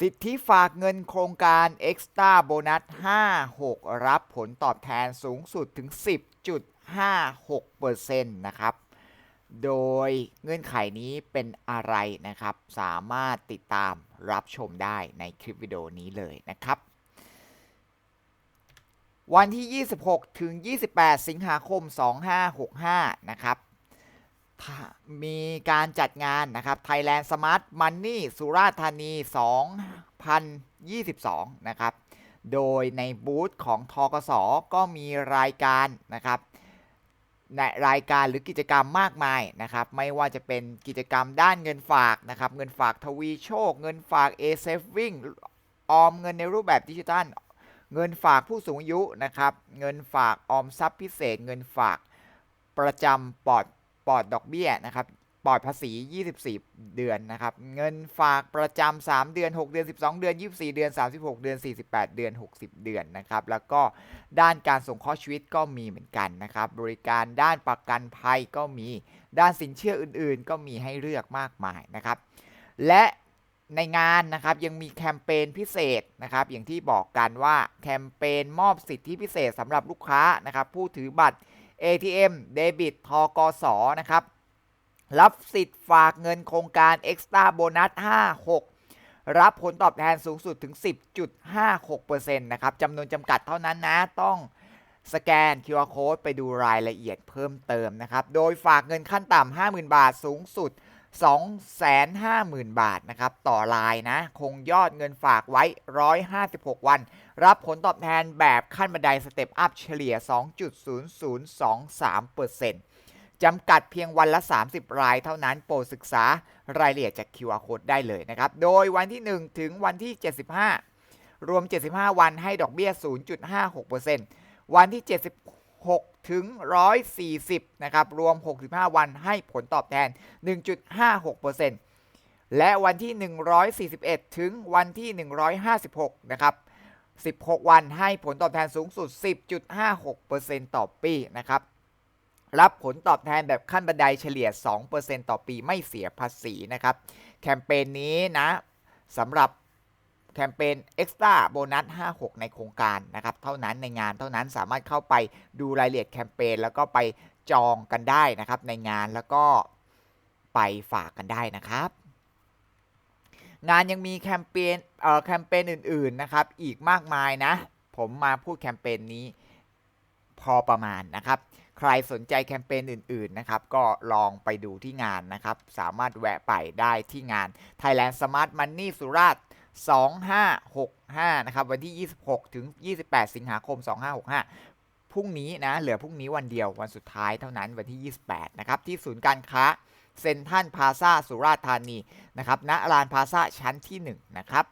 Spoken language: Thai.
สิทธิฝากเงินโครงการ Extra Bonus 56 รับผลตอบแทนสูงสุดถึง 10.56%นะครับ โดยเงื่อนไขนี้เป็นอะไรนะครับ สามารถติดตามรับชมได้ในคลิปวิดีโอนี้เลยนะครับ วันที่ 26 ถึง 28 สิงหาคม 2565 นะครับ มีการจัดงานนะครับ Thailand Smart Money สุราษฎร์ธานี 2022 นะครับ โดยในบูธของทกสก็มีรายการนะครับในรายการหรือกิจกรรมมากมายนะครับ ไม่ว่าจะเป็นกิจกรรมด้านเงินฝากนะครับ เงินฝากทวีโชค เงินฝาก a s a v i n g ออมเงินในรูปแบบดิจิทัล เงินฝากผู้สูงอายุนะครับ เงินฝากออมทรัพย์พิเศษ เงินฝากประจำปลอด ปลอดดอกเบี้ยนะครับปลอดภาษี 24 เดือนนะครับ เงินฝากประจำ 3 เดือน 6 เดือน 12 เดือน 24 เดือน 36 เดือน 48 เดือน 60 เดือนนะครับ แล้วก็ด้านการส่งข้อชีวิตก็มีเหมือนกันนะครับ บริการด้านประกันภัยก็มี ด้านสินเชื่ออื่นๆ ก็มีให้เลือกมากมายนะครับ และในงานนะครับยังมีแคมเปญพิเศษนะครับอย่างที่บอกกันว่าแคมเปญมอบสิทธิพิเศษสำหรับลูกค้านะครับผู้ถือบัตร ATM เดบิตทกสนะครับ รับสิทธิ์ฝากเงินโครงการ Extra Bonus 56 รับผลตอบแทนสูงสุดถึง 10.56%นะครับจำนวนจำกัดเท่านั้นนะ ต้องสแกน QR Code ไปดูรายละเอียดเพิ่มเติมนะครับ โดยฝากเงินขั้นต่ำ50,000 บาทสูงสุด 250,000 บาทนะครับ ต่อรายนะ คงยอดเงินฝากไว้ 156 วัน รับผลตอบแทนแบบขั้นบันไดสเต็ปอัพเฉลี่ย 2.0023%จำกัดเพียงวันละ 30 รายเท่านั้นโปรดศึกษารายละเอียดจาก QR Code ได้เลยนะครับ โดยวันที่ 1 ถึงวันที่ 75 รวม 75 วันให้ดอกเบี้ย 0.56%วันที่ 76 ถึง 140 นะครับ รวม 65 วันให้ผลตอบแทน 1.56%และวันที่ 141 ถึงวันที่ 156 นะครับ 16 วันให้ผลตอบแทนสูงสุด 10.56%ต่อปีนะครับ รับผลตอบแทนแบบขั้นบันไดเฉลี่ย 2%ต่อปีไม่เสียภาษีนะครับ แคมเปญนี้นะสำหรับแคมเปญ Extra โบนัส56 ในโครงการนะครับ เท่านั้นในงานเท่านั้นสามารถเข้าไปดูรายละเอียดแคมเปญแล้วก็ไปจองกันได้นะครับในงานแล้วก็ไปฝากกันได้นะครับ งานยังมีแคมเปญเอ่อแคมเปญอื่นๆนะครับ อีกมากมายนะ ผมมาพูดแคมเปญนี้พอประมาณนะครับ ใครสนใจแคมเปญอื่นๆนะครับ ก็ลองไปดูที่งานนะครับ สามารถแวะไปได้ที่งาน Thailand Smart Money สุราษฎร์2565 นะครับ วันที่ 26 ถึง 28 สิงหาคม 2565 พรุ่งนี้นะ เหลือพรุ่งนี้วันเดียววันสุดท้ายเท่านั้นวันที่ 28 นะครับ ที่ศูนย์การค้า เซนทันพาซาสุราษฎร์ธานีนะครับณลานพาซาชั้นที่1นะครับ